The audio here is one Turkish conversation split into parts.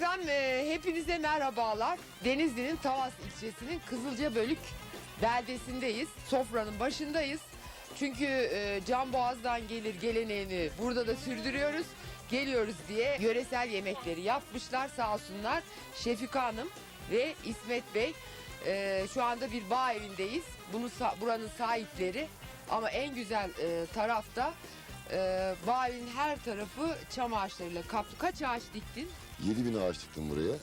Efendim e, hepinize merhabalar. Denizli'nin Tavas ilçesinin Kızılcabölük beldesindeyiz. Sofranın başındayız. Çünkü e, Can Boğaz'dan gelir geleneğini burada da sürdürüyoruz. Geliyoruz diye yöresel yemekleri yapmışlar sağ olsunlar. Şefika Hanım ve İsmet Bey e, şu anda bir bağ evindeyiz. Bunu buranın sahipleri ama en güzel e, tarafta e, bağ evin her tarafı çam ağaçlarıyla kaplı. Kaç ağaç diktin? 7000 ağaç diktim buraya.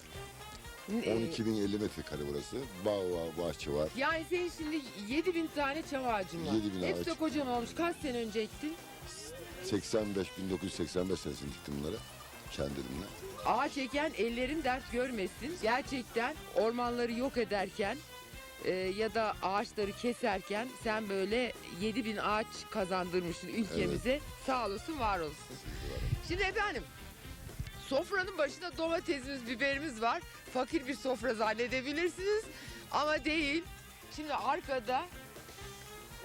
Ne- 12.050 metrekare burası. Bağ var, bahçe var. Yani senin şimdi 7000 tane çam ağacın var. 7000 Hepsi de ağaç. kocaman olmuş. Kaç sene önce ektin? 85, 1985 senesinde diktim bunları. Kendi elimle. Ağaç eken ellerin dert görmesin. Gerçekten ormanları yok ederken e, ya da ağaçları keserken sen böyle 7000 ağaç kazandırmışsın ülkemize. Sağ olasın, var olsun. Şimdi efendim sofranın başında domatesimiz, biberimiz var. Fakir bir sofra zannedebilirsiniz ama değil. Şimdi arkada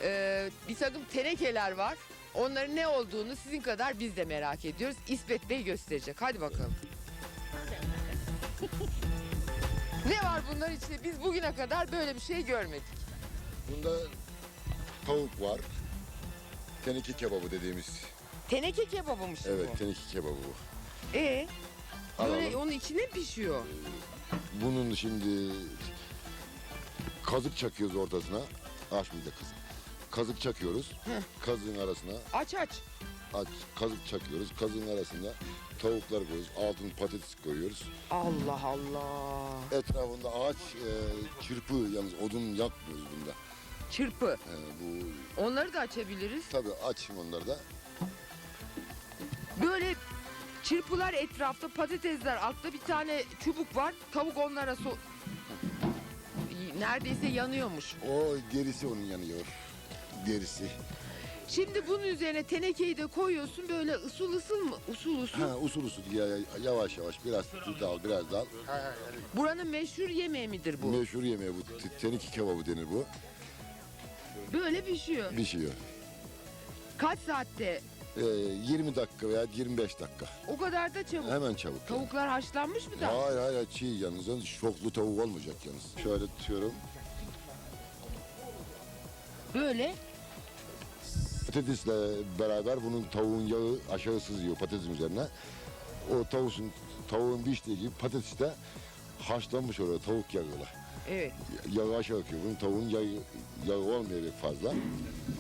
e, bir takım tenekeler var. Onların ne olduğunu sizin kadar biz de merak ediyoruz. İsmet Bey gösterecek. Hadi bakalım. ne var bunların içinde? Biz bugüne kadar böyle bir şey görmedik. Bunda tavuk var. Teneke kebabı dediğimiz. Teneke kebabımış Evet, bu. teneke kebabı bu. Ee, böyle Alalım. onun içine pişiyor? Bunun şimdi kazık çakıyoruz ortasına. Aç mıydı kız? Kazık çakıyoruz. Kazığın arasına Aç aç. aç, kazık çakıyoruz. Kazığın arasında tavuklar koyuyoruz. Altın patates koyuyoruz. Allah Allah. Etrafında ağaç e, çırpı yalnız odun yakmıyoruz bunda. Çırpı. E, bu Onları da açabiliriz. tabii açım onları da. Böyle çırpılar etrafta patatesler altta bir tane çubuk var. Tavuk onlara so neredeyse yanıyormuş. O gerisi onun yanıyor. Gerisi. Şimdi bunun üzerine tenekeyi de koyuyorsun böyle usul usul mu? Usul usul. Ha, usul usul ya, ya- yavaş yavaş biraz dal biraz dal. Buranın meşhur yemeği midir bu? Meşhur yemeği bu. T- Teniki kebabı denir bu. Böyle pişiyor. Pişiyor. Kaç saatte? E, 20 dakika veya 25 dakika. O kadar da çabuk. Hemen çabuk. yani. Tavuklar haşlanmış mı da? Hayır hayır hayır, çiğ yalnız. yalnız Şoklu tavuk olmayacak yalnız. Şöyle tutuyorum. Böyle. Patatesle beraber bunun tavuğun yağı aşağı sızıyor patatesin üzerine. O tavuğun, tavuğun piştiği gibi patates de haşlanmış oluyor tavuk yağıyla. Evet. Yağı aşağı akıyor. Bunun tavuğun yağı, yağı olmayacak fazla.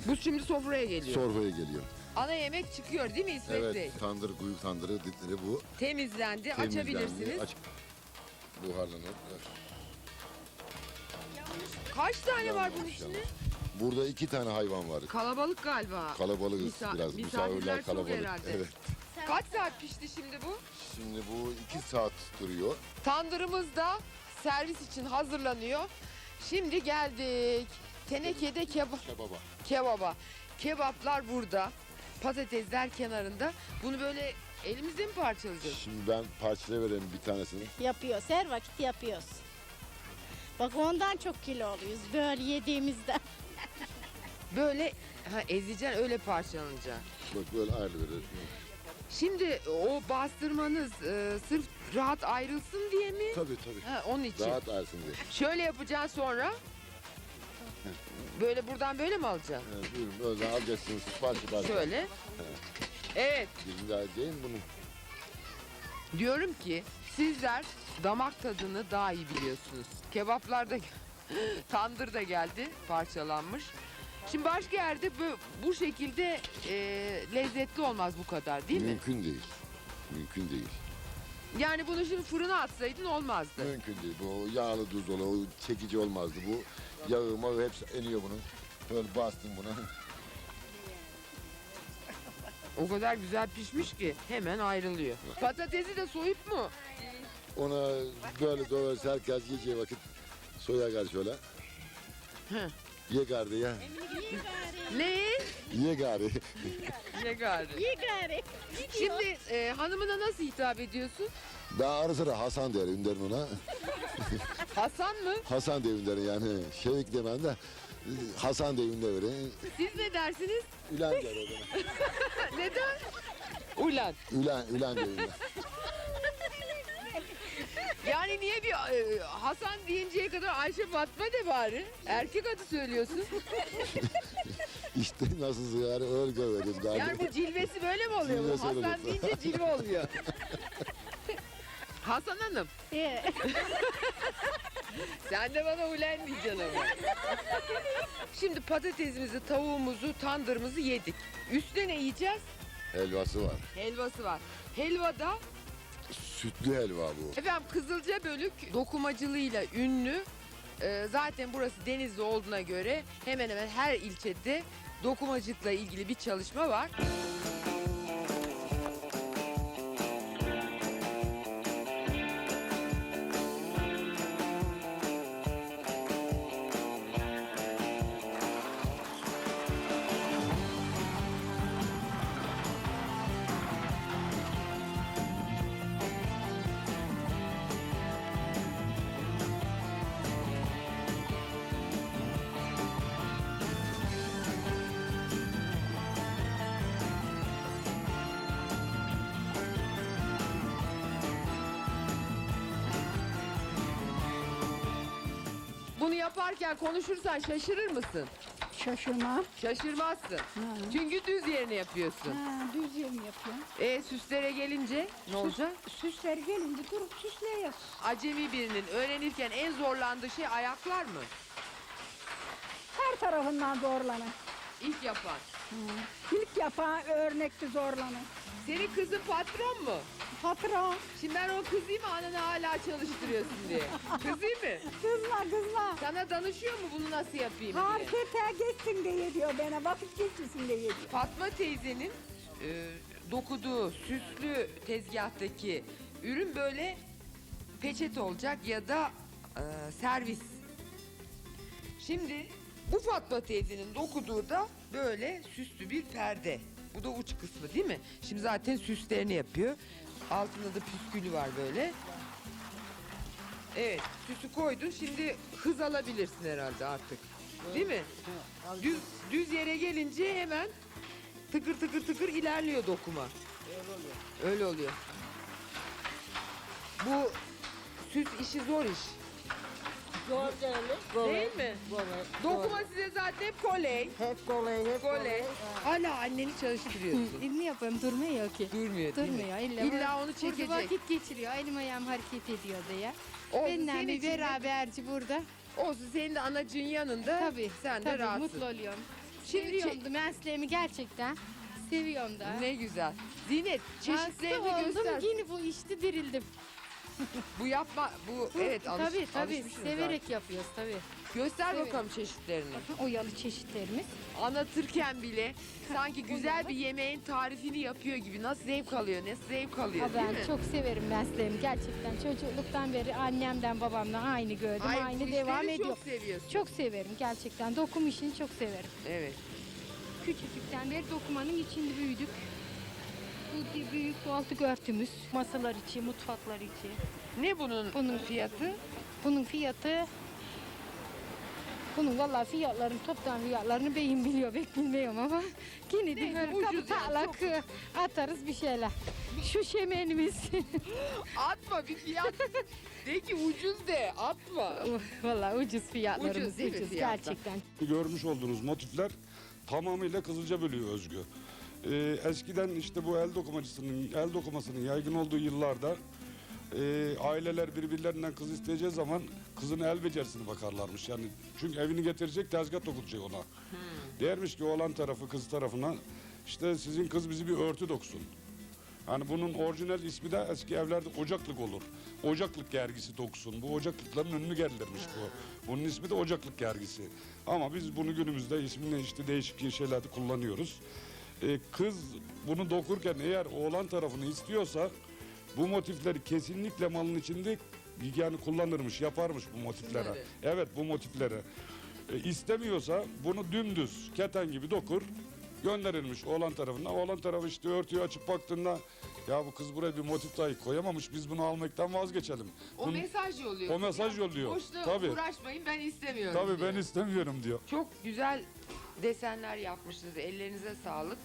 Bu şimdi sofraya geliyor. Sorfaya geliyor. Ana yemek çıkıyor değil mi İsmet Bey? Evet, tandır, kuyruk tandırı dedikleri bu. Temizlendi, Temizlendi, açabilirsiniz. Aç. Buharlanır. Kaç tane var bunun Yanmamış, içinde? Burada iki tane hayvan var. Kalabalık galiba. Kalabalığız Misa- biraz. misafirler Misafirler çok kalabalık. herhalde. Evet. Kaç saat pişti şimdi bu? Şimdi bu iki saat duruyor. Tandırımız da servis için hazırlanıyor. Şimdi geldik. Tenekede kebap, Kebaba. kebaba. Kebaplar burada. Patatesler kenarında. Bunu böyle elimizde mi parçalayacağız? Şimdi ben parçaya vereyim bir tanesini. Yapıyoruz. Her vakit yapıyoruz. Bak ondan çok kilo oluyoruz. Böyle yediğimizden. Böyle ha, ezeceksin öyle parçalanacak. Bak böyle ayrı verir. Şimdi o bastırmanız e, sırf rahat ayrılsın diye mi? Tabii tabii. Ha, onun için. Rahat arsın diye. Şöyle yapacaksın sonra. Böyle buradan böyle mi alacaksın? Evet, buyurun böyle alacaksınız parça parça. Şöyle. Evet. Birini daha değil bunu. Diyorum ki sizler damak tadını daha iyi biliyorsunuz. Kebaplar da tandır da geldi parçalanmış. Şimdi başka yerde bu, bu şekilde e, lezzetli olmaz bu kadar değil mi? Mümkün değil. Mümkün değil. Yani bunu şimdi fırına atsaydın olmazdı. Mümkün değil. Bu yağlı tuz dolu, o çekici olmazdı. Bu yağı mağı hepsi eniyor bunun. Böyle bastım buna. O kadar güzel pişmiş ki hemen ayrılıyor. Patatesi de soyup mu? Ona böyle doğrarsa herkes yiyeceği vakit soya gar şöyle. Ye gardı ya. Ne? Ye gari. İyi gari. Şimdi e, hanımına nasıl hitap ediyorsun? Daha ara sıra Hasan der Ünder'in ona. Hasan mı? Hasan de Ünder'in yani. Şevik demem de Hasan de Ünder'in. Siz ne dersiniz? Ülen der o. Neden? Ulan. Ülen, Ülen de Ünden. Yani niye bir e, Hasan deyinceye kadar Ayşe Fatma de bari. Erkek adı söylüyorsun. İşte nasıl yani öyle görüyoruz galiba. Yani bu cilvesi böyle mi oluyor? Cilvesi öyle Hasan lütfen. deyince cilve oluyor. Hasan Hanım Ee, sen de bana ulen diyeceksin ama. Şimdi patatesimizi, tavuğumuzu, tandırımızı yedik. Üstüne ne yiyeceğiz? Helvası var. Helvası var. Helvada Sütlü helva bu. efendim Kızılca Bölük dokumacılığıyla ünlü. Ee, zaten burası Denizli olduğuna göre hemen hemen her ilçede dokumacılıkla ilgili bir çalışma var. Yaparken konuşursan şaşırır mısın? Şaşırma. Şaşırmazsın. Ha. Çünkü düz yerine yapıyorsun. Ha, düz yerim yapıyorum. E süslere gelince ne olacak? Süsler gelince durup süsleyiz. Acemi birinin öğrenirken en zorlandığı şey ayaklar mı? Her tarafından zorlanır. İlk yapan. İlk yapan örnekte zorlanır. Senin kızın patron mu? Patron, Şimdi ben o kızayım mı ananı hala çalıştırıyorsun diye. Kızayım mı? kızma kızma. Sana danışıyor mu bunu nasıl yapayım diye? Markete geçsin diye diyor bana. Vakit geçmesin diye diyor. Fatma teyzenin e, dokuduğu süslü tezgahtaki ürün böyle peçete olacak ya da e, servis. Şimdi bu Fatma teyzenin dokuduğu da böyle süslü bir perde. Bu da uç kısmı değil mi? Şimdi zaten süslerini yapıyor. Altında da püskülü var böyle. Evet, süsü koydun. Şimdi hız alabilirsin herhalde artık. Değil mi? Düz, düz yere gelince hemen tıkır tıkır tıkır ilerliyor dokuma. Öyle oluyor. Öyle oluyor. Bu süs işi zor iş. Değil. Mi? Dokuma size zaten kolay. Hep kolay, hep Kolay. Hala anneni çalıştırıyorsun. Ne yapayım durmuyor ki. Durmuyor değil mi? Durmuyor. İlla, İlla onu Burada çekecek. vakit geçiriyor. Elim ayağım hareket ediyor diye. Olsun, Benimle senin bir için de- beraberci burada. Olsun senin de anacığın yanında Tabii. sen de tabii, rahatsın. mutlu oluyorum. Şimdi Seviyorum da mesleğimi gerçekten. Seviyorum da. Ne güzel. Zinet çeşitlerini Hasta göster. oldum yine bu işte dirildim. Bu yapma bu evet alış, tabii tabii alışmışsınız severek yapıyoruz tabii. Göster severek. bakalım çeşitlerini. Oyalı çeşitlerimiz. Anlatırken bile sanki güzel bir yemeğin tarifini yapıyor gibi nasıl zevk alıyor, nasıl zevk alıyor Ha, değil ben mi? çok severim mesleğimi gerçekten. Çocukluktan beri annemden babamdan aynı gördüm. Ay, bu aynı işleri devam çok ediyor. seviyorsun. Çok severim gerçekten. Dokum işini çok severim. Evet. Küçücükten beri dokumanın içinde büyüdük. Bu büyük koltuk örtümüz, masalar içi, mutfaklar içi. Ne bunun, Bunun- fiyatı? Bunun fiyatı, bunun vallahi fiyatların toptan fiyatlarını beyin biliyor, pek bilmiyorum ama yine de böyle kapı taklak atarız bir şeyler. Şu şemenimiz, Atma bir fiyat. de ki ucuz de atma. vallahi ucuz fiyatlarımız Ucuz ucuz, fiyatlar? gerçekten. Görmüş olduğunuz motifler tamamıyla Kızılca bölüğü özgü. Ee, eskiden işte bu el dokumacısının, el dokumasının yaygın olduğu yıllarda e, aileler birbirlerinden kız isteyeceği zaman kızın el becerisine bakarlarmış. Yani çünkü evini getirecek tezgah dokutacak ona. Dermiş ki oğlan tarafı kız tarafına işte sizin kız bizi bir örtü dokusun. Yani bunun orijinal ismi de eski evlerde ocaklık olur. Ocaklık gergisi dokusun. Bu ocaklıkların önünü gerilirmiş bu. Bunun ismi de ocaklık gergisi. Ama biz bunu günümüzde ismini işte değişik şeylerde kullanıyoruz. Ee, kız bunu dokurken eğer oğlan tarafını istiyorsa bu motifleri kesinlikle malın içinde yani kullanırmış, yaparmış bu motiflere. Bunları. Evet bu motiflere. E, istemiyorsa bunu dümdüz keten gibi dokur gönderilmiş oğlan tarafına. Oğlan tarafı işte örtüyü açıp baktığında ya bu kız buraya bir motif dahi koyamamış biz bunu almaktan vazgeçelim. O Bunu- mesaj yolluyor. o mesaj yolluyor. Boşuna Tabii. uğraşmayın ben istemiyorum Tabii diyor. ben istemiyorum diyor. Çok güzel desenler yapmışsınız. Ellerinize sağlık.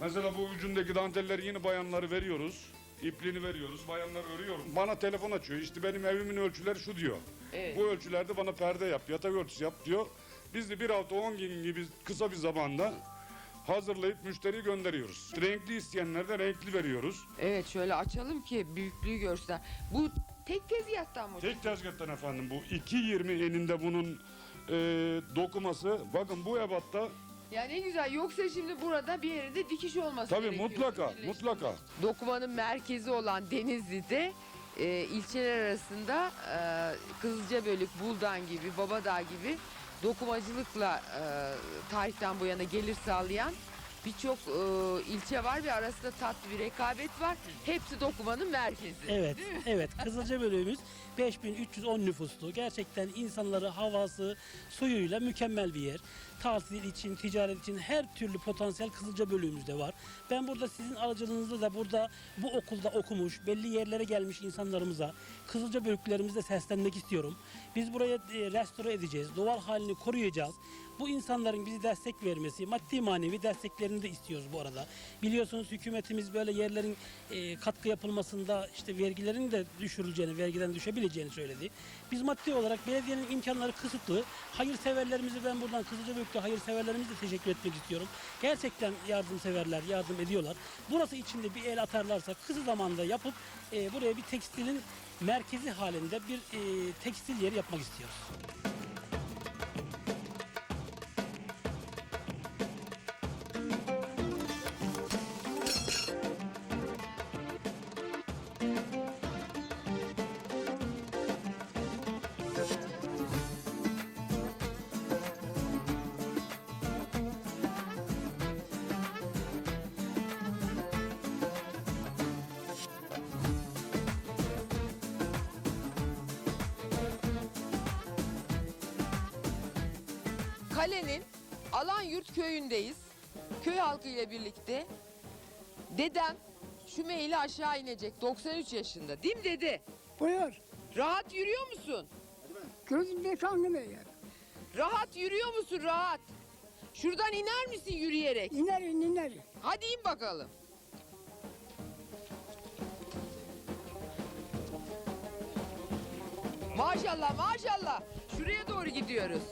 Mesela bu ucundaki dantelleri yine bayanları veriyoruz. ipliğini veriyoruz. Bayanlar örüyor. Bana telefon açıyor. İşte benim evimin ölçüleri şu diyor. Evet. Bu ölçülerde bana perde yap, yatak örtüsü yap diyor. Biz de bir hafta 10 gün gibi kısa bir zamanda hazırlayıp müşteriye gönderiyoruz. Renkli isteyenlere de renkli veriyoruz. Evet şöyle açalım ki büyüklüğü görsün. Bu tek tezgahtan mı? Tek tezgahtan efendim bu 2.20 eninde bunun e, dokuması. Bakın bu ebatta Ya ne güzel yoksa şimdi burada bir yerinde dikiş olması tabii gerekiyor. mutlaka Birleştirme. mutlaka. Dokumanın merkezi olan Denizli'de e, ilçeler arasında e, Kızılcabölük, Buldan gibi, Babadağ gibi dokumacılıkla e, tarihten bu yana gelir sağlayan birçok e, ilçe var ve arasında tatlı bir rekabet var. Hepsi dokumanın merkezi. Evet, evet. Kızılca bölüğümüz 5310 nüfuslu. Gerçekten insanları, havası, suyuyla mükemmel bir yer. Tatil için, ticaret için her türlü potansiyel Kızılca bölüğümüzde var. Ben burada sizin aracılığınızla da burada bu okulda okumuş, belli yerlere gelmiş insanlarımıza, Kızılca bölüklerimizle seslenmek istiyorum. Biz buraya e, restore edeceğiz, doğal halini koruyacağız. Bu insanların bizi destek vermesi, maddi manevi desteklerini de istiyoruz bu arada. Biliyorsunuz hükümetimiz böyle yerlerin e, katkı yapılmasında işte vergilerin de düşürüleceğini, vergiden düşebileceğini söyledi. Biz maddi olarak belediyenin imkanları kısıtlı. Hayırseverlerimizi ben buradan Kızılcabölük'te hayırseverlerimize teşekkür etmek istiyorum. Gerçekten yardımseverler, yardım ediyorlar. Burası içinde bir el atarlarsa kısa zamanda yapıp e, buraya bir tekstilin merkezi halinde bir e, tekstil yeri yapmak istiyoruz. Köyündeyiz. Köy halkı ile birlikte. Dedem şu meyli aşağı inecek 93 yaşında. Değil mi dede? Buyur. Rahat yürüyor musun? Gözümde kanını yer. Rahat yürüyor musun rahat? Şuradan iner misin yürüyerek? İner iner. Hadi in bakalım. Maşallah maşallah. Şuraya doğru gidiyoruz.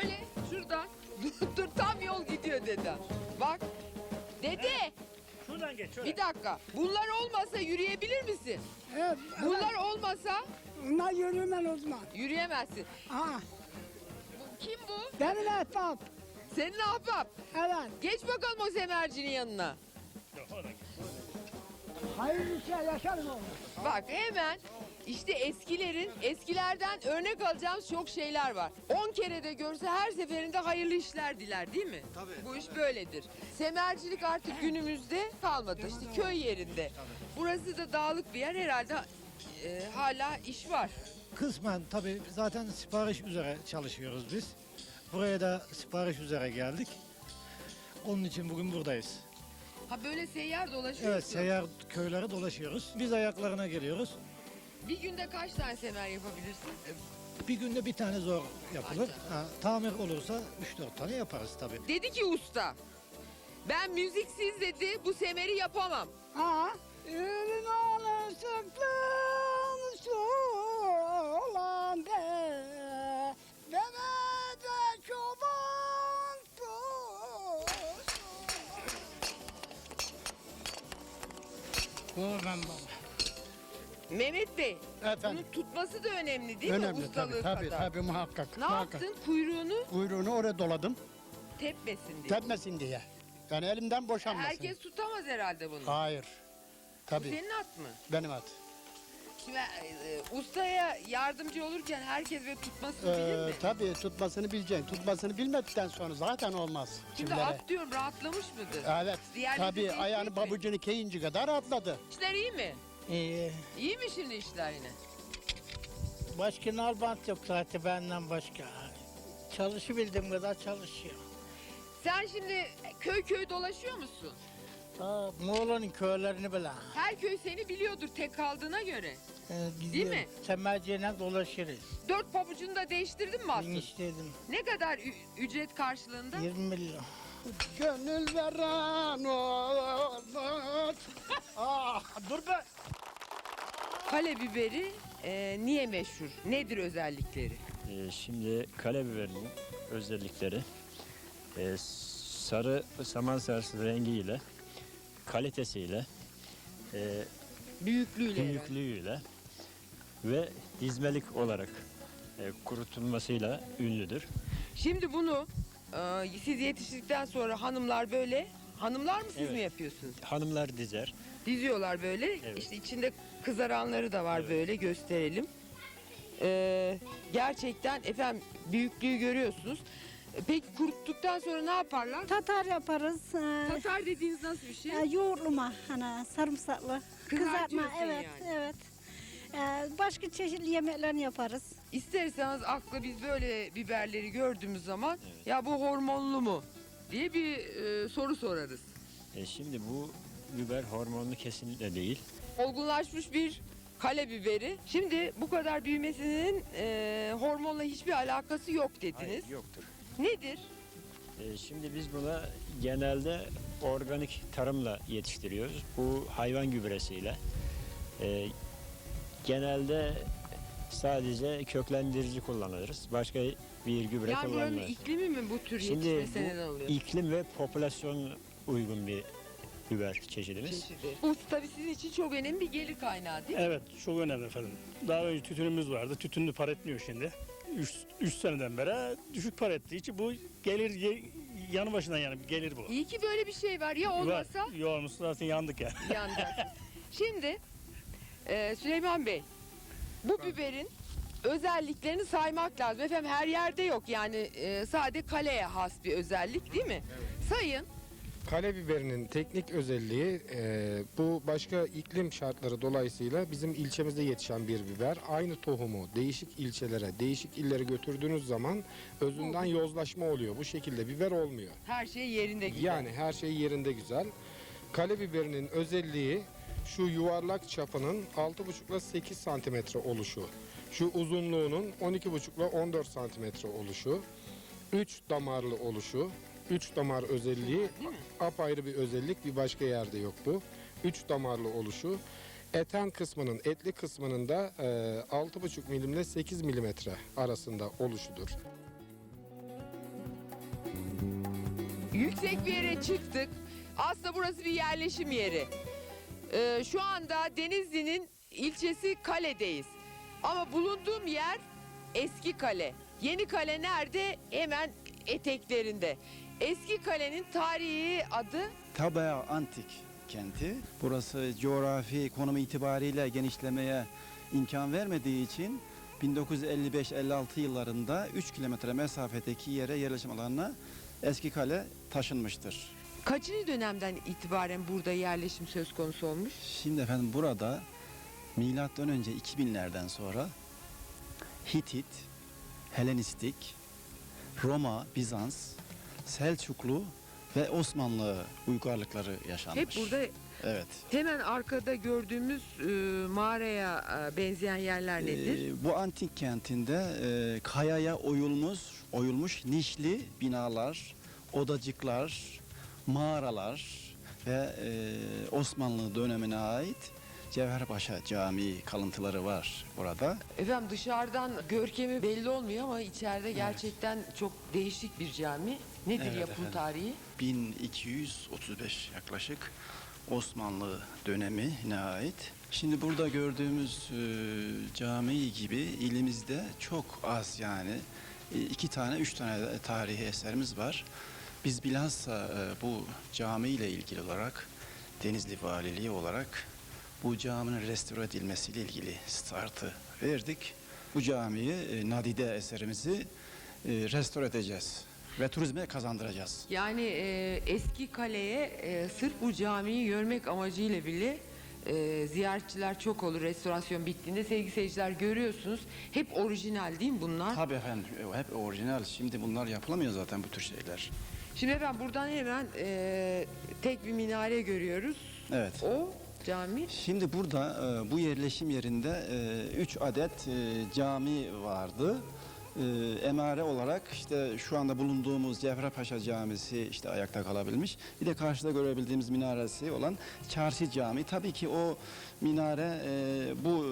Şöyle şuradan. Dur, tam yol gidiyor dedem. Bak. Dede Şuradan geç. bir dakika. Bunlar olmasa yürüyebilir misin? Evet. Bunlar olmasa Bunlar yürümem o zaman. yürüyemezsin. Aha. Bu, kim bu? Benim ehbap. Senin ahbap. Evet. Geç bakalım o semercinin yanına. Hayırlı şey yaşarım oğlum. Bak hemen işte eskilerin eskilerden örnek alacağımız çok şeyler var. 10 kere de görse her seferinde hayırlı işler diler değil mi? Tabii. Bu iş böyledir. Semercilik artık günümüzde kalmadı. İşte köy yerinde. Burası da dağlık bir yer herhalde e, hala iş var. Kısmen tabii zaten sipariş üzere çalışıyoruz biz. Buraya da sipariş üzere geldik. Onun için bugün buradayız. Ha böyle seyyar dolaşıyorsun. Evet seyyar köyleri dolaşıyoruz. Biz ayaklarına geliyoruz. Bir günde kaç tane semer yapabilirsin? Bir günde bir tane zor yapılır. Ha, tamir olursa 3-4 tane yaparız tabii. Dedi ki usta ben müziksiz dedi bu semeri yapamam. Ha. Ürün alırsın su olan de. Bana da çoban Kurban baba. Mehmet Bey Efendim. bunun tutması da önemli değil mi Önemli ustalığı tabii tabii kadar? tabii muhakkak. Ne muhakkak. yaptın? Kuyruğunu Kuyruğunu oraya doladım. tepmesin diye. Tepmesin diye. Yani elimden boşanmasın. Herkes tutamaz herhalde bunu. Hayır. Bu Tabii senin at mı? benim at. Şimdi e, ustaya yardımcı olurken herkes ve tutmasını Ee, bilir mi? tabii tutmasını bileceksin. Tutmasını bilmedikten sonra zaten olmaz. Şimdi çivilere. at diyorum rahatlamış mıdır? Evet. Diğerleri tabii de ayağını değil mi? babucunu keyince kadar atladı. İşler iyi mi? Ee, İyi mi şimdi işler yine? başka nalbant yok zaten benden başka. Çalışabildiğim kadar çalışıyor. Sen şimdi köy köy dolaşıyor musun? Aa, Muğla'nın köylerini bile. Her köy seni biliyordur tek kaldığına göre. Ee, Değil mi? Semerciğine dolaşırız. Dört pabucunu da değiştirdin mi attın? istedim. Ne kadar ücret karşılığında? 20 milyon. Gönül veren olmaz. ah, dur be. Kale biberi e, niye meşhur? Nedir özellikleri? Ee, şimdi kale biberinin özellikleri e, sarı saman sarısı rengiyle, kalitesiyle, e, Büyüklüğüyle büyüklüğüyle ve dizmelik olarak e, kurutulmasıyla ünlüdür. Şimdi bunu e, siz yetiştirdikten sonra hanımlar böyle hanımlar mı siz Evet. mi yapıyorsunuz? Hanımlar dizer. Diziyorlar böyle. Evet. İşte içinde kızaranları da var Evet. böyle gösterelim. E, gerçekten efendim büyüklüğü görüyorsunuz. Peki kuruttuktan sonra ne yaparlar? Tatar yaparız. Ee, Tatar dediğiniz nasıl bir şey? e, yoğurluma hani sarımsaklı. Kızartma evet yani. evet. Ee, başka çeşitli yemeklerini yaparız. İsterseniz akla biz böyle biberleri gördüğümüz zaman ya bu hormonlu mu diye bir e, soru sorarız. E, şimdi bu biber hormonlu kesinlikle değil. Olgunlaşmış bir kale biberi. Şimdi bu kadar büyümesinin e, hormonla hiçbir alakası yok dediniz. Hayır, yoktur. Nedir? E, şimdi biz buna genelde organik tarımla yetiştiriyoruz. Bu hayvan gübresiyle. E, genelde sadece köklendirici kullanırız. Başka bir gübre yani buranın kullanmıyoruz. iklimi mi bu tür Şimdi yetişmesine bu neden oluyor? iklim ve popülasyon uygun bir biber çeşidimiz. Çeşidi. Bu tabii sizin için çok önemli bir gelir kaynağı değil mi? Evet çok önemli efendim. Daha önce tütünümüz vardı. Tütünlü para etmiyor şimdi. 3 seneden beri düşük para ettiği için bu gelir ye- yanı başından yani bir gelir bu. İyi ki böyle bir şey var. Ya olmasa Var. Yok olmasa zaten yandık yani. yanacaksınız. Şimdi e, Süleyman Bey bu biberin özelliklerini saymak lazım. Efendim her yerde yok yani e, sade kaleye has bir özellik değil mi? Sayın. Kale biberinin teknik özelliği e, bu başka iklim şartları dolayısıyla bizim ilçemizde yetişen bir biber. Aynı tohumu değişik ilçelere, değişik illere götürdüğünüz zaman özünden yozlaşma oluyor. Bu şekilde biber olmuyor. Her şey yerinde gider. Yani her şey yerinde güzel. Kale biberinin özelliği şu yuvarlak çapının 6,5 ile 8 santimetre oluşu. Şu uzunluğunun 12,5 ile 14 santimetre oluşu. 3 damarlı oluşu. 3 damar özelliği apayrı bir özellik bir başka yerde yok bu. 3 damarlı oluşu. Eten kısmının, etli kısmının da e, 6,5 milim ile 8 milimetre arasında oluşudur. Yüksek bir yere çıktık. Aslında burası bir yerleşim yeri. Ee, şu anda Denizli'nin ilçesi Kale'deyiz. Ama bulunduğum yer Eski Kale. Yeni Kale nerede? Hemen eteklerinde. Eski Kale'nin tarihi adı Tabea Antik kenti. Burası coğrafi konumu itibariyle genişlemeye imkan vermediği için 1955-56 yıllarında 3 kilometre mesafedeki yere yerleşim alanına eski kale taşınmıştır. Kaçıncı dönemden itibaren burada yerleşim söz konusu olmuş? Şimdi efendim burada milattan önce 2000'lerden sonra Hitit, Helenistik, Roma, Bizans, Selçuklu ve Osmanlı uygarlıkları yaşanmış. Hep burada Evet. hemen arkada gördüğümüz e, mağaraya e, benzeyen yerler nedir? Ee, bu antik kentinde e, kayaya oyulmuş, oyulmuş nişli binalar, odacıklar, mağaralar ve e, Osmanlı dönemine ait Cevherpaşa Camii kalıntıları var burada. Efendim dışarıdan görkemi belli olmuyor ama içeride gerçekten çok değişik bir cami. Nedir Evet yapım efendim. tarihi? 1235 yaklaşık Osmanlı dönemine ait. Şimdi burada gördüğümüz e, cami gibi ilimizde çok az yani e, iki tane, üç tane de tarihi eserimiz var. Biz bilhassa e, bu cami ile ilgili olarak Denizli Valiliği olarak bu caminin restore edilmesiyle ilgili startı verdik. Bu camiyi, e, Nadide eserimizi e, restore edeceğiz ve turizme kazandıracağız. Yani e, eski kaleye e, sırf bu camiyi görmek amacıyla bile e, ziyaretçiler çok olur restorasyon bittiğinde. Sevgili seyirciler görüyorsunuz hep orijinal değil mi bunlar? Tabii efendim hep orijinal. Şimdi bunlar yapılamıyor zaten bu tür şeyler. Şimdi efendim buradan hemen e, tek bir minare görüyoruz. Evet. O cami. Şimdi burada e, bu yerleşim yerinde 3 adet e, cami vardı. E, emare olarak işte şu anda bulunduğumuz Cevherpaşa Camisi işte ayakta kalabilmiş. Bir de karşıda görebildiğimiz minaresi olan Çarşı Camii. Tabii ki o minare e, bu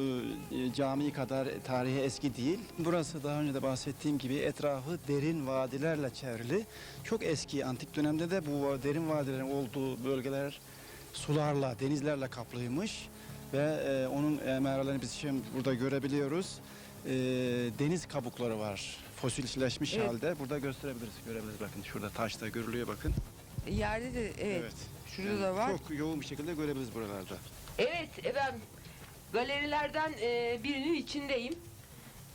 e, cami kadar tarihi eski değil. Burası daha önce de bahsettiğim gibi etrafı derin vadilerle çevrili. Çok eski antik dönemde de bu derin vadilerin olduğu bölgeler sularla, denizlerle kaplıymış ve e, onun emarelerini biz şimdi burada görebiliyoruz. E, deniz kabukları var. Fosilleşmiş Evet. halde. Burada gösterebiliriz, görebiliriz bakın. Şurada taşta görülüyor bakın. Yerde de evet. Şurada Yani da var. Çok yoğun bir şekilde görebiliriz buralarda. Evet efendim galerilerden e, birinin içindeyim.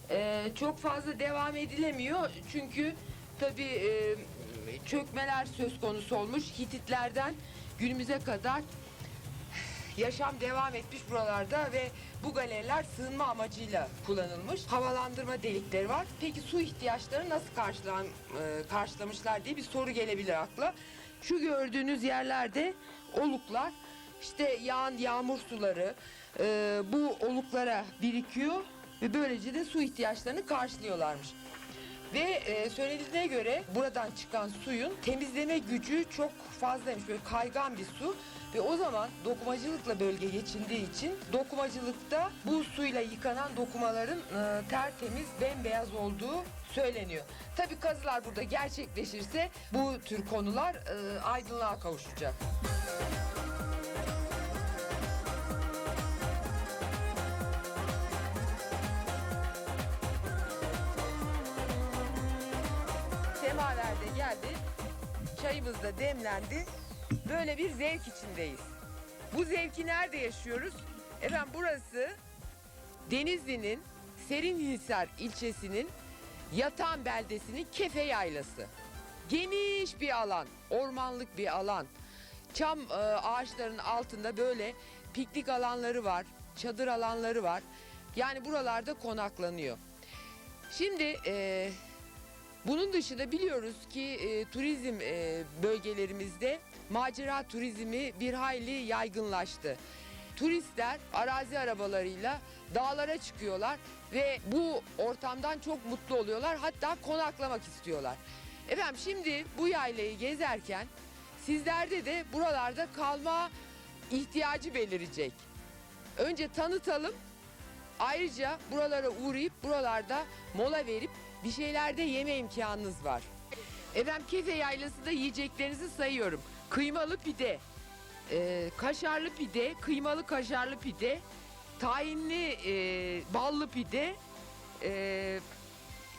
E, çok fazla devam edilemiyor çünkü tabii e, çökmeler söz konusu olmuş. Hititlerden günümüze kadar yaşam devam etmiş buralarda ve bu galeriler sığınma amacıyla kullanılmış. Havalandırma delikleri var. Peki su ihtiyaçları nasıl karşılan, e, karşılamışlar diye bir soru gelebilir akla. Şu gördüğünüz yerlerde oluklar işte yağan yağmur suları e, bu oluklara birikiyor ve böylece de su ihtiyaçlarını karşılıyorlarmış. Ve e, söylediğine göre buradan çıkan suyun temizleme gücü çok fazlaymış. Böyle kaygan bir su. Ve o zaman dokumacılıkla bölge geçindiği için dokumacılıkta bu suyla yıkanan dokumaların e, tertemiz, bembeyaz olduğu söyleniyor. Tabii kazılar burada gerçekleşirse bu tür konular e, aydınlığa kavuşacak. Semaver geldi. Çayımız da demlendi. Böyle bir zevk içindeyiz. Bu zevki nerede yaşıyoruz? Efendim burası Denizli'nin Serinhisar ilçesinin Yatan beldesinin Kefe Yaylası. Geniş bir alan, ormanlık bir alan. Çam e, ağaçlarının altında böyle piknik alanları var, çadır alanları var. Yani buralarda konaklanıyor. Şimdi e, bunun dışında biliyoruz ki e, turizm e, bölgelerimizde macera turizmi bir hayli yaygınlaştı. Turistler arazi arabalarıyla dağlara çıkıyorlar ve bu ortamdan çok mutlu oluyorlar. Hatta konaklamak istiyorlar. Efendim şimdi bu yaylayı gezerken sizlerde de buralarda kalma ihtiyacı belirecek. Önce tanıtalım. Ayrıca buralara uğrayıp buralarda mola verip bir şeyler de yeme imkanınız var. Efendim Kefe Yaylası'nda yiyeceklerinizi sayıyorum. Kıymalı pide, e, kaşarlı pide, kıymalı kaşarlı pide, tahinli e, ballı pide, e,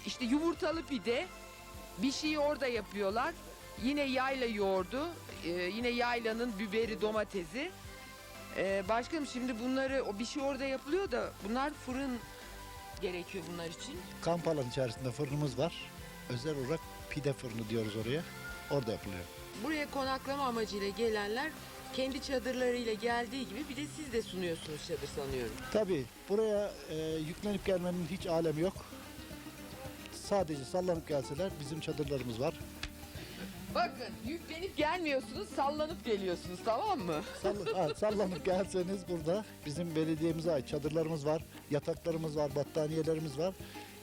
işte yumurtalı pide. Bir şeyi orada yapıyorlar. Yine yayla yoğurdu, e, yine yaylanın biberi, domatesi. E, başkanım şimdi bunları, o bir şey orada yapılıyor da bunlar fırın gerekiyor bunlar için. Kamp alanı içerisinde fırınımız var. Özel olarak pide fırını diyoruz oraya. Orada yapılıyor. Buraya konaklama amacıyla gelenler kendi çadırlarıyla geldiği gibi bir de siz de sunuyorsunuz çadır sanıyorum. Tabii buraya e, yüklenip gelmenin hiç alemi yok. Sadece sallanıp gelseler bizim çadırlarımız var. Bakın yüklenip gelmiyorsunuz sallanıp geliyorsunuz tamam mı? Sall- ha, sallanıp gelseniz burada bizim belediyemize ait çadırlarımız var, yataklarımız var, battaniyelerimiz var.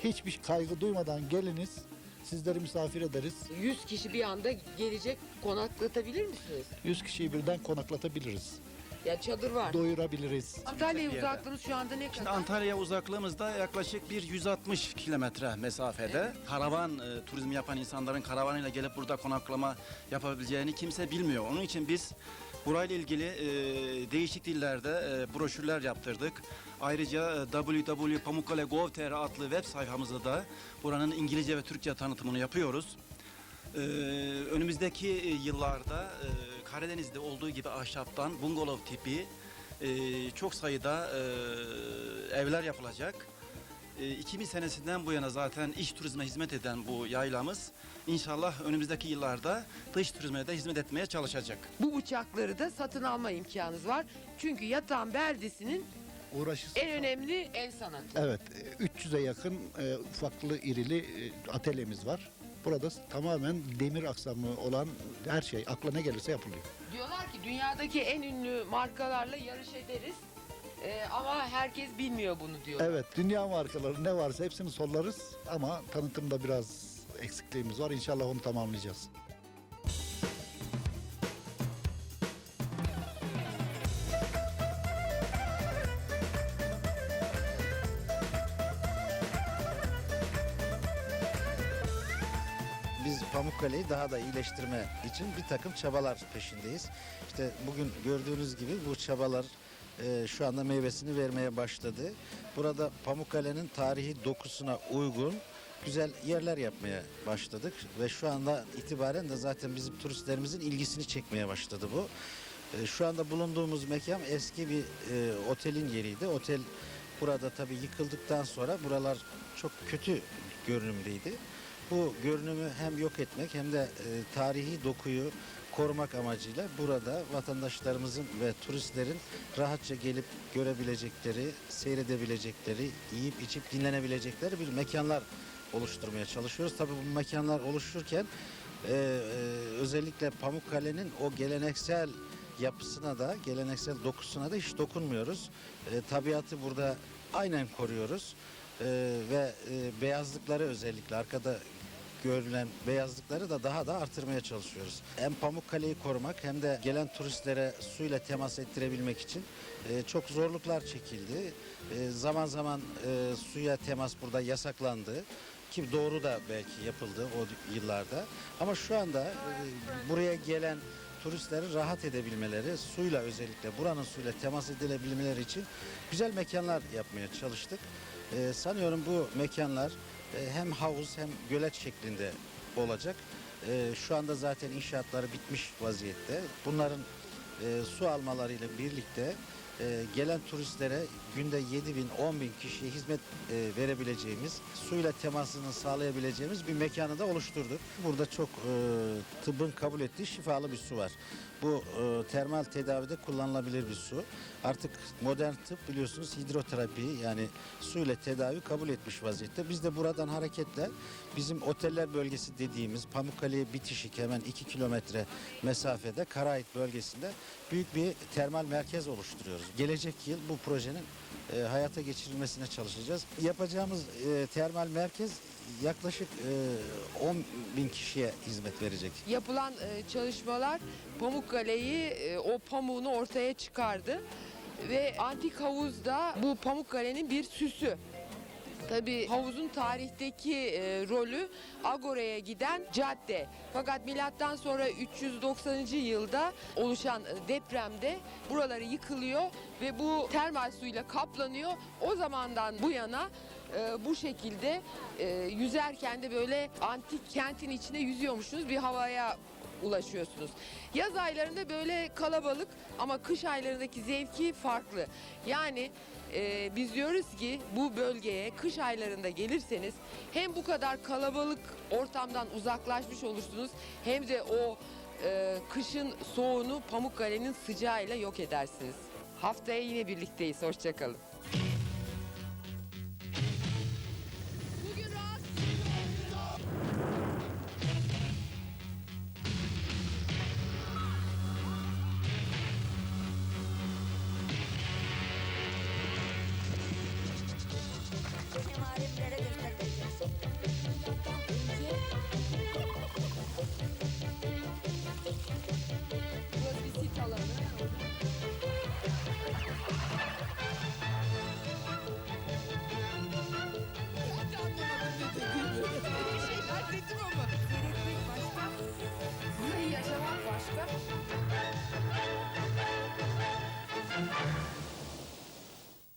Hiçbir kaygı duymadan geliniz. Sizleri misafir ederiz. 100 kişi bir anda gelecek konaklatabilir misiniz? 100 kişiyi birden konaklatabiliriz. Ya çadır var. Doyurabiliriz. Antalya'ya Bir yerde. uzaklığınız şu anda ne Şimdi kadar? Antalya'ya uzaklığımızda yaklaşık bir 160 kilometre mesafede. Karavan e, turizmi yapan insanların karavanıyla gelip burada konaklama yapabileceğini kimse bilmiyor. Onun için biz burayla ilgili e, değişik dillerde e, broşürler yaptırdık. Ayrıca e, www.pamukkale.gov.tr adlı web sayfamızda da buranın İngilizce ve Türkçe tanıtımını yapıyoruz. Ee, önümüzdeki e, yıllarda e, Karadeniz'de olduğu gibi ahşaptan bungalov tipi e, çok sayıda e, evler yapılacak. E, 2000 senesinden bu yana zaten iş turizme hizmet eden bu yaylamız inşallah önümüzdeki yıllarda dış turizme de hizmet etmeye çalışacak. Bu uçakları da satın alma imkanınız var. Çünkü Yatan Beldesi'nin Uğraşısı. en önemli el sanatı. Evet, e, 300'e yakın e, ufaklı irili e, atölyemiz var. Burada tamamen demir aksamı olan her şey akla ne gelirse yapılıyor. Diyorlar ki dünyadaki en ünlü markalarla yarış ederiz. Ee, ama herkes bilmiyor bunu diyor. Evet, dünya markaları ne varsa hepsini sollarız ama tanıtımda biraz eksikliğimiz var. İnşallah onu tamamlayacağız. Pamukkale'yi daha da iyileştirme için bir takım çabalar peşindeyiz. İşte bugün gördüğünüz gibi bu çabalar e, şu anda meyvesini vermeye başladı. Burada Pamukkale'nin tarihi dokusuna uygun güzel yerler yapmaya başladık ve şu anda itibaren de zaten bizim turistlerimizin ilgisini çekmeye başladı bu. E, Şu anda bulunduğumuz mekan eski bir e, otelin yeriydi. Otel burada tabii yıkıldıktan sonra buralar çok kötü görünümdeydi. Bu görünümü hem yok etmek hem de e, tarihi dokuyu korumak amacıyla burada vatandaşlarımızın ve turistlerin rahatça gelip görebilecekleri, seyredebilecekleri, yiyip içip dinlenebilecekleri bir mekanlar oluşturmaya çalışıyoruz. Tabii bu mekanlar oluştururken e, e, özellikle Pamukkale'nin o geleneksel yapısına da, geleneksel dokusuna da hiç dokunmuyoruz. E, tabiatı burada aynen koruyoruz. E, ve e, beyazlıkları özellikle arkada görülen beyazlıkları da daha da artırmaya çalışıyoruz. Hem Pamukkale'yi korumak hem de gelen turistlere suyla temas ettirebilmek için e, çok zorluklar çekildi. E, zaman zaman e, suya temas burada yasaklandı ki doğru da belki yapıldı o yıllarda. Ama şu anda buraya gelen turistlerin rahat edebilmeleri, suyla özellikle buranın suyla temas edilebilmeleri için güzel mekanlar yapmaya çalıştık. E, sanıyorum bu mekanlar hem havuz hem gölet şeklinde olacak. E, şu anda zaten inşaatları bitmiş vaziyette. Bunların e, su almalarıyla birlikte e, gelen turistlere günde 7 bin 10 bin kişiye hizmet e, verebileceğimiz, suyla temasını sağlayabileceğimiz bir mekanı da oluşturduk. Burada çok e, tıbbın kabul ettiği şifalı bir su var. Bu e, termal tedavide kullanılabilir bir su. Artık modern tıp biliyorsunuz hidroterapi yani suyla tedavi kabul etmiş vaziyette. Biz de buradan hareketle bizim oteller bölgesi dediğimiz Pamukkale'ye bitişik hemen 2 kilometre mesafede Karahit bölgesinde büyük bir termal merkez oluşturuyoruz. Gelecek yıl bu projenin e, hayata geçirilmesine çalışacağız. Yapacağımız e, termal merkez yaklaşık e, 10 bin kişiye hizmet verecek. Yapılan e, çalışmalar Pamukkale'yi e, o pamuğunu ortaya çıkardı. Ve antik havuz da bu Pamukkale'nin bir süsü. Tabii havuzun tarihteki e, rolü Agora'ya giden cadde. Fakat milattan sonra 390. yılda oluşan e, depremde buraları yıkılıyor ve bu termal suyla kaplanıyor. O zamandan bu yana e, bu şekilde e, yüzerken de böyle antik kentin içinde yüzüyormuşsunuz bir havaya ulaşıyorsunuz. Yaz aylarında böyle kalabalık ama kış aylarındaki zevki farklı. Yani e, biz diyoruz ki bu bölgeye kış aylarında gelirseniz hem bu kadar kalabalık ortamdan uzaklaşmış olursunuz hem de o e, kışın soğuğunu Pamukkale'nin sıcağıyla yok edersiniz. Haftaya yine birlikteyiz. Hoşçakalın.